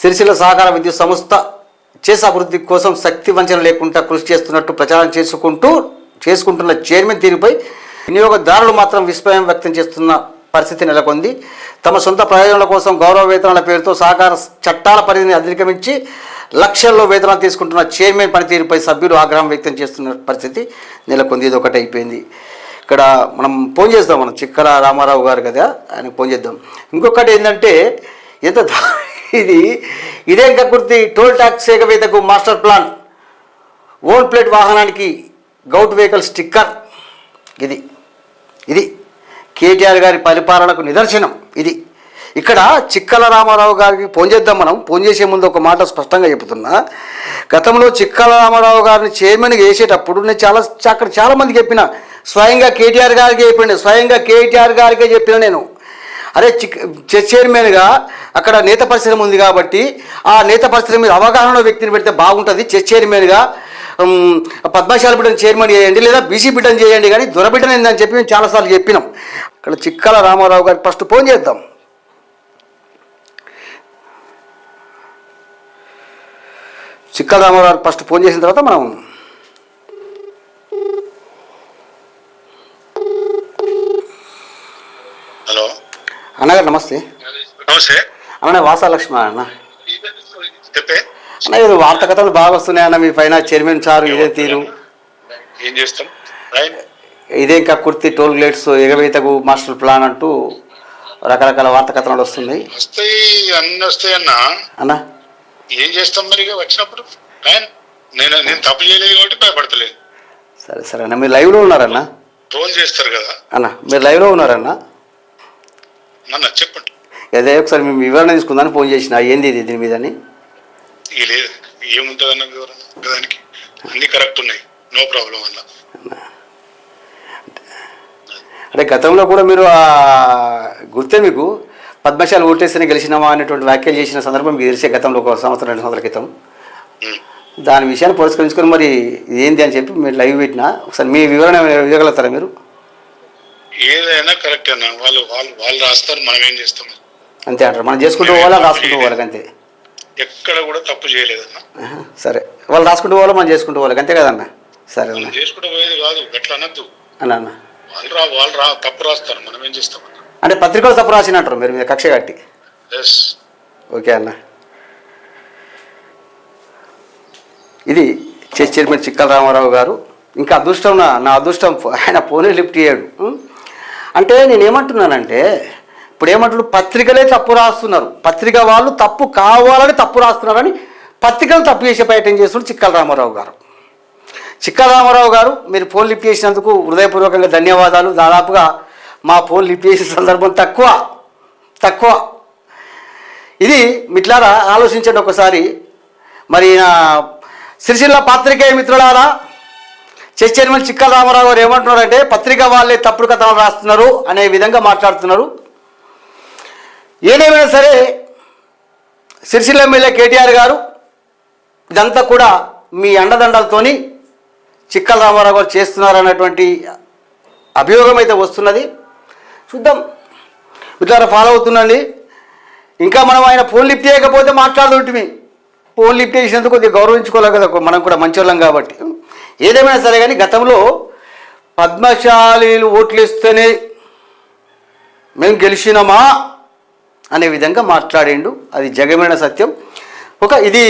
సిరిసిల్ల సహకార విద్యుత్ సంస్థ చేసే అభివృద్ధి కోసం శక్తి వంచన లేకుండా కృషి చేస్తున్నట్టు ప్రచారం చేసుకుంటూ చేసుకుంటున్న చైర్మన్ తీరుపై వినియోగదారులు మాత్రం విస్మయం వ్యక్తం చేస్తున్న పరిస్థితి నెలకొంది. తమ సొంత ప్రయోజనాల కోసం గౌరవ వేతనాల పేరుతో సహకార చట్టాల పరిధిని అధిగమించి లక్షల్లో వేతనాలు తీసుకుంటున్న చైర్మన్ పనితీరుపై సభ్యులు ఆగ్రహం వ్యక్తం చేస్తున్న పరిస్థితి నెలకొంది. ఇది ఒకటి అయిపోయింది. ఇక్కడ మనం ఫోన్ చేద్దాం మనం. చిక్కల రామారావు గారు కదా ఆయనకు ఫోన్ చేద్దాం. ఇంకొకటి ఏంటంటే ఎంత ఇది ఇదే కకుర్తి టోల్ ట్యాక్స్ ఏకవేతకు మాస్టర్ ప్లాన్. ఓన్ ప్లేట్ వాహనానికి గౌట్ వెహికల్ స్టిక్కర్. ఇది ఇది కేటీఆర్ గారి పరిపాలనకు నిదర్శనం. ఇది ఇక్కడ చిక్కల రామారావు గారికి ఫోన్ చేద్దాం మనం. ఫోన్ చేసే ముందు ఒక మాట స్పష్టంగా చెబుతున్నా. గతంలో చిక్కల రామారావు గారిని చైర్మన్గా వేసేటప్పుడు నేను చాలా అక్కడ చాలామంది చెప్పిన స్వయంగా కేటీఆర్ గారికి చెప్పిండే స్వయంగా కేటీఆర్ గారికే చెప్పిన నేను. అరే చిక్ చైర్మన్గా అక్కడ నేత పరిశ్రమ ఉంది కాబట్టి ఆ నేత పరిశ్రమ మీద అవగాహన వ్యక్తిని పెడితే బాగుంటుంది. చెస్ చైర్మన్గా పద్మశాల బిడ్డను చైర్మన్ చేయండి లేదా బీసీ బిడ్డను చేయండి కానీ దొరబిడ్డను ఏందని చెప్పి మేము చాలాసార్లు చెప్పినాం. అక్కడ చిక్కల రామారావు గారికి ఫస్ట్ ఫోన్ చేద్దాం. చిక్కల రామారావు గారికి ఫస్ట్ ఫోన్ చేసిన తర్వాత మనం హలో అన్నగారు నమస్తే. నమస్తే. అన్న వాసాలక్ష్మి అన్న. చెప్పే. అన్న ఇది వార్త కథలు బాగా వస్తున్నాయి అన్న మీ పైన చైర్మన్ సార్ ఇదే తీరు. ఏం చేస్తాం? ఇదే ఇంకా కుర్తి టోల్ గేట్స్ ఎగవేతకు మాస్టర్ ప్లాన్ అంటూ రకరకాల వార్త కథనాలు వస్తున్నాయి. వస్తాయి అన్ని వస్తాయి అన్న. అన్న? ఏం చేస్తాం మరి వచ్చినప్పుడు? నేను నేను తప్పు చేయలేదు కాబట్టి భయపడతలేదు. సరే సరే అన్న మీరు లైవ్లో ఉన్నారన్న? ట్రోల్ చేస్తారు కదా. అన్న మీరు లైవ్లో ఉన్నారన్న? నన్న చెప్పండి. అదే ఒకసారి మేము వివరణ తీసుకుందాని ఫోన్ చేసిన. ఏంది ఇది దీని మీదని? ఇక లేదు ఏముంటుంది అన్న వివరణ? దానికి అన్ని కరెక్ట్ ఉన్నాయి. నో ప్రాబ్లం అన్న. అంటే గతంలో కూడా మీరు ఆ గుర్తే మీకు పద్మశాలు ఓటేస్తేనే గెలిచినామా అనేటువంటి వ్యాఖ్యలు చేసిన సందర్భం మీకు తెలిసే గతంలో ఒక సంవత్సరం రెండు సంవత్సరాల క్రితం. దాని విషయాన్ని పురస్కరించుకొని మరి ఏంది అని చెప్పి మీరు లైవ్ పెట్టినా. ఒకసారి మీ వివరణ ఇవ్వగలుగుతారా మీరు? ఏదైనా కరెక్ట్ అన్న. వాళ్ళు వాళ్ళు వాళ్ళు రాస్తారు మనం ఏం చేస్తాం? అంతే అంటారు. మనం చేసుకుంటూ పోవాలా రాసుకుంటూ పోవాలి అంతే? ఎక్కడ కూడా తప్పు చేయలేదన్న. సరే. వాళ్ళు రాసుకుంటూ పోవాలి మనం చేసుకుంటూ పోవాలి అంతే కదన్న? సరే అన్న. మనం చేసుకుంటూ పోయేది కాదు గట్ల అనద్దు? అన్న అన్న. వాళ్ళు రా వాళ్ళు రా తప్పు రాస్తారు మనం ఏం చేస్తాం అంటే పత్రికలు తప్పు రాసిన అంటారు మీరు మీద కక్ష కట్టి? ఎస్ ఓకే అన్న. ఇది చెస్ చైర్మన్ చిక్కల రామారావు గారు. ఇంకా అదృష్టం నా అదృష్టం ఆయన ఫోనే లిఫ్ట్ చేయడు? అంటే నేనేమంటున్నానంటే ఇప్పుడు ఏమంటున్నారు పత్రికలే తప్పు రాస్తున్నారు. పత్రిక వాళ్ళు తప్పు కావాలని తప్పు రాస్తున్నారని పత్రికలు తప్పు చేసే ప్రయత్నం చేస్తున్నారు చిక్కల రామారావు గారు. చిక్కల రామారావు గారు మీరు ఫోన్ లిఫ్ట్ చేసినందుకు హృదయపూర్వకంగా ధన్యవాదాలు. దాదాపుగా మా ఫోన్ లిఫ్ట్ చేసిన సందర్భం తక్కువ తక్కువ. ఇది మిట్లారా ఆలోచించండి ఒకసారి. మరి సిరిసిల్ల పాత్రికేయ మిత్రులారా చెస్ చైర్మన్ చిక్కల రామారావు గారు ఏమంటున్నారంటే పత్రిక వాళ్ళే తప్పుడు కథలు రాస్తున్నారు అనే విధంగా మాట్లాడుతున్నారు. ఏదేమైనా సరే సిరిసిల్ల ఎమ్మెల్యే కేటీఆర్ గారు ఇదంతా కూడా మీ అండదండలతోని చిక్కల రామారావు గారు చేస్తున్నారన్నటువంటి అభియోగం అయితే వస్తున్నది. చూద్దాం. ఇట్లా ఫాలో అవుతుందండి ఇంకా మనం ఆయన ఫోన్ లిఫ్ట్ చేయకపోతే మాట్లాడుతుంటిమి ఫోన్ లిఫ్ట్ చేసినందుకు కొద్దిగా గౌరవించుకోలేదు కదా మనం కూడా మంచోళ్ళం కాబట్టి. ఏదేమైనా సరే కానీ గతంలో పద్మశాలీలు ఓట్లేస్తేనే మేము గెలిచినామా అనే విధంగా మాట్లాడిండు. అది జగమైన సత్యం. ఒక ఇది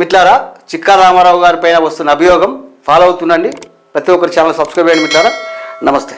మిట్లారా చిక్కా రామారావు గారి పైన వస్తున్న అభియోగం. ఫాలో అవుతుండండి. ప్రతి ఒక్కరి ఛానల్ సబ్స్క్రైబ్ చేయండి మిట్లారా నమస్తే.